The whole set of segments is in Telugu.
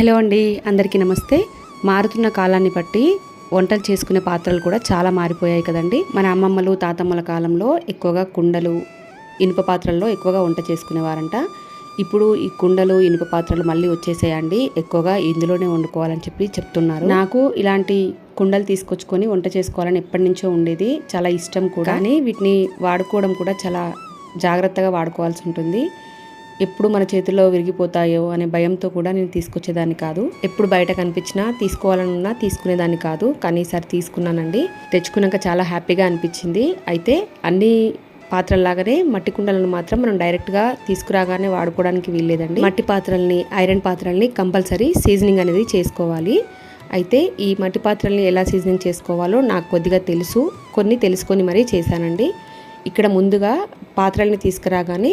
హలో అండి అందరికీ నమస్తే. మారుతున్న కాలాన్ని బట్టి వంటలు చేసుకునే పాత్రలు కూడా చాలా మారిపోయాయి కదండి. మన అమ్మమ్మలు తాతమ్మల కాలంలో ఎక్కువగా కుండలు ఇనుప పాత్రల్లో ఎక్కువగా వంట చేసుకునేవారంట. ఇప్పుడు ఈ కుండలు ఇనుప పాత్రలు మళ్ళీ వచ్చేసేయండి. ఎక్కువగా ఇందులోనే వండుకోవాలని చెప్పి చెప్తున్నారు. నాకు ఇలాంటి కుండలు తీసుకొచ్చుకొని వంట చేసుకోవాలని ఎప్పటి నుంచో ఉండేది. చాలా ఇష్టం కూడా. కానీ వీటిని వాడుకోవడం కూడా చాలా జాగ్రత్తగా వాడుకోవాల్సి ఉంటుంది. ఎప్పుడు మన చేతిలో విరిగిపోతాయో అనే భయంతో కూడా నేను తీసుకొచ్చేదాన్ని కాదు. ఎప్పుడు బయట కనిపించినా తీసుకోవాలనున్నా తీసుకునేదాన్ని కాదు. కానీ ఈసారి తీసుకున్నానండి. తెచ్చుకున్నాక చాలా హ్యాపీగా అనిపించింది. అయితే అన్ని పాత్రల్లాగానే మట్టి కుండలను మాత్రం మనం డైరెక్ట్గా తీసుకురాగానే వాడుకోవడానికి వీల్లేదండి. మట్టి పాత్రల్ని ఐరన్ పాత్రల్ని కంపల్సరీ సీజనింగ్ అనేది చేసుకోవాలి. అయితే ఈ మట్టి పాత్రల్ని ఎలా సీజనింగ్ చేసుకోవాలో నాకు కొద్దిగా తెలుసు. కొన్ని తెలుసుకొని మరీ చేశానండి. ఇక్కడ ముందుగా పాత్రల్ని తీసుకురాగానే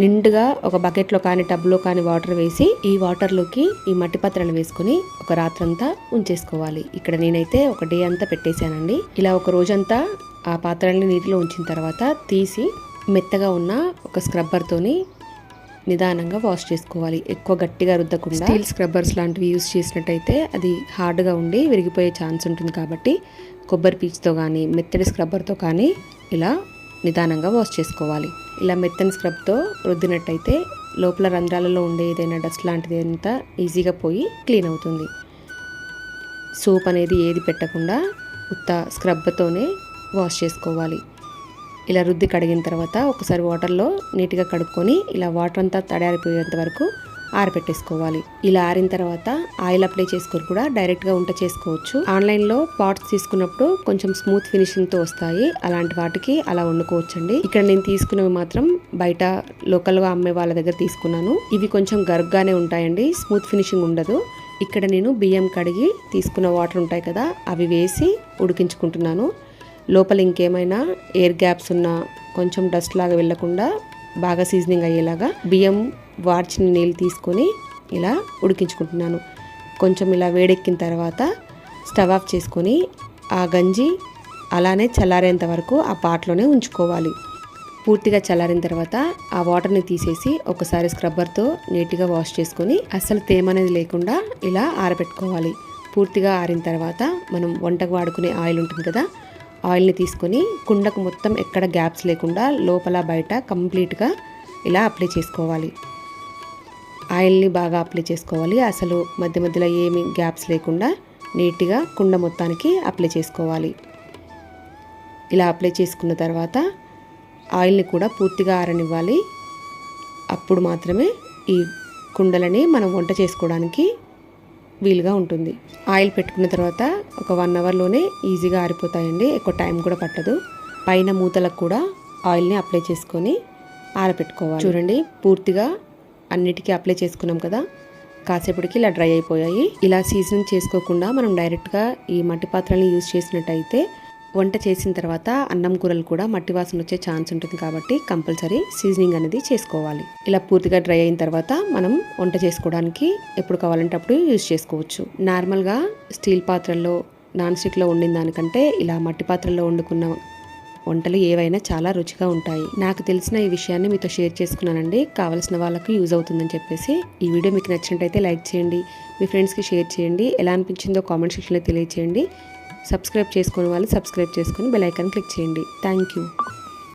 నిండుగా ఒక బకెట్లో కానీ టబ్లో కానీ వాటర్ వేసి ఈ వాటర్లోకి ఈ మట్టి పాత్రలు వేసుకొని ఒక రాత్రంతా ఉంచేసుకోవాలి. ఇక్కడ నేనైతే ఒక డే అంతా పెట్టేశానండి. ఇలా ఒక రోజంతా ఆ పాత్రల్ని నీటిలో ఉంచిన తర్వాత తీసి మెత్తగా ఉన్న ఒక స్క్రబ్బర్తోని నిదానంగా వాష్ చేసుకోవాలి. ఎక్కువ గట్టిగా రుద్దకుండా స్టీల్ స్క్రబ్బర్స్ లాంటివి యూస్ చేసినట్టయితే అది హార్డ్గా ఉండి విరిగిపోయే ఛాన్స్ ఉంటుంది కాబట్టి కొబ్బరి పీచుతో కానీ మెత్తడి స్క్రబ్బర్తో కానీ ఇలా నిదానంగా వాష్ చేసుకోవాలి. ఇలా మెత్తని స్క్రబ్తో రుద్దినట్టయితే లోపల రంధ్రాలలో ఉండే ఏదైనా డస్ట్ లాంటిది అంతా ఈజీగా పోయి క్లీన్ అవుతుంది. సోప్ అనేది ఏది పెట్టకుండా ఉత్త స్క్రబ్తోనే వాష్ చేసుకోవాలి. ఇలా రుద్ది కడిగిన తర్వాత ఒకసారి వాటర్లో నీట్గా కడుక్కొని ఇలా వాటర్ అంతా తడారిపోయేంత వరకు ఆరబెట్టేసుకోవాలి ఇలా ఆరిన తర్వాత ఆయిల్ అప్లై చేసుకొని కూడా డైరెక్ట్గా వంట చేసుకోవచ్చు. ఆన్లైన్లో పాట్స్ తీసుకున్నప్పుడు కొంచెం స్మూత్ ఫినిషింగ్తో వస్తాయి. అలాంటి వాటికి అలా వండుకోవచ్చండి. ఇక్కడ నేను తీసుకున్నవి మాత్రం బయట లోకల్గా అమ్మే వాళ్ళ దగ్గర తీసుకున్నాను. ఇవి కొంచెం గరుగ్గానే ఉంటాయండి. స్మూత్ ఫినిషింగ్ ఉండదు. ఇక్కడ నేను బియ్యం కడిగి తీసుకున్న వాటర్ ఉంటాయి కదా అవి వేసి ఉడికించుకుంటున్నాను. లోపల ఇంకేమైనా ఎయిర్ గ్యాప్స్ ఉన్నా కొంచెం డస్ట్ లాగా వెళ్ళకుండా బాగా సీజనింగ్ అయ్యేలాగా బియ్యం వార్చిన నీళ్ళు తీసుకొని ఇలా ఉడికించుకుంటున్నాను. కొంచెం ఇలా వేడెక్కిన తర్వాత స్టవ్ ఆఫ్ చేసుకొని ఆ గంజి అలానే చల్లారేంత వరకు ఆ పాటలోనే ఉంచుకోవాలి. పూర్తిగా చల్లారిన తర్వాత ఆ వాటర్ని తీసేసి ఒకసారి స్క్రబ్బర్తో నీట్గా వాష్ చేసుకొని అస్సలు తేమ అనేది లేకుండా ఇలా ఆరబెట్టుకోవాలి. పూర్తిగా ఆరిన తర్వాత మనం వంటకు వాడుకునే ఆయిల్ ఉంటుంది కదా ఆయిల్ని తీసుకొని కుండకు మొత్తం ఎక్కడ గ్యాప్స్ లేకుండా లోపల బయట కంప్లీట్గా ఇలా అప్లై చేసుకోవాలి. ఆయిల్ని బాగా అప్లై చేసుకోవాలి. అసలు మధ్య మధ్యలో ఏమి గ్యాప్స్ లేకుండా నీట్గా కుండ మొత్తానికి అప్లై చేసుకోవాలి. ఇలా అప్లై చేసుకున్న తర్వాత ఆయిల్ని కూడా పూర్తిగా ఆరనివ్వాలి. అప్పుడు మాత్రమే ఈ కుండలని మనం వంట చేసుకోవడానికి వీలుగా ఉంటుంది. ఆయిల్ పెట్టుకున్న తర్వాత ఒక వన్ అవర్లోనే ఈజీగా ఆరిపోతాయండి. ఎక్కువ టైం కూడా పట్టదు. పైన మూతలకు కూడా ఆయిల్ని అప్లై చేసుకొని ఆరబెట్టుకోవాలి చూడండి పూర్తిగా అన్నిటికీ అప్లై చేసుకున్నాం కదా. కాసేపటికి ఇలా డ్రై అయిపోయాయి. ఇలా సీజనింగ్ చేసుకోకుండా మనం డైరెక్ట్గా ఈ మట్టి పాత్రలను యూజ్ చేసినట్టయితే వంట చేసిన తర్వాత అన్నం కూరలు కూడా మట్టి వాసన వచ్చే ఛాన్స్ ఉంటుంది కాబట్టి కంపల్సరీ సీజనింగ్ అనేది చేసుకోవాలి. ఇలా పూర్తిగా డ్రై అయిన తర్వాత మనం వంట చేసుకోవడానికి ఎప్పుడు కావాలంటే అప్పుడు యూజ్ చేసుకోవచ్చు. నార్మల్గా స్టీల్ పాత్రల్లో నాన్ స్టిక్లో వండిన దానికంటే ఇలా మట్టి పాత్రల్లో వండుకున్న వంటలు ఏవైనా చాలా రుచిగా ఉంటాయి. నాకు తెలిసిన ఈ విషయాన్ని మీతో షేర్ చేసుకున్నానండి. కావలసిన వాళ్ళకు యూజ్ అవుతుందని చెప్పేసి ఈ వీడియో మీకు నచ్చినట్టయితే లైక్ చేయండి. మీ ఫ్రెండ్స్కి షేర్ చేయండి. ఎలా అనిపించిందో కామెంట్ సెక్షన్లో తెలియచేయండి. సబ్స్క్రైబ్ చేసుకుని వాళ్ళు సబ్స్క్రైబ్ చేసుకొని బెల్ ఐకాన్ క్లిక్ చేయండి. Thank you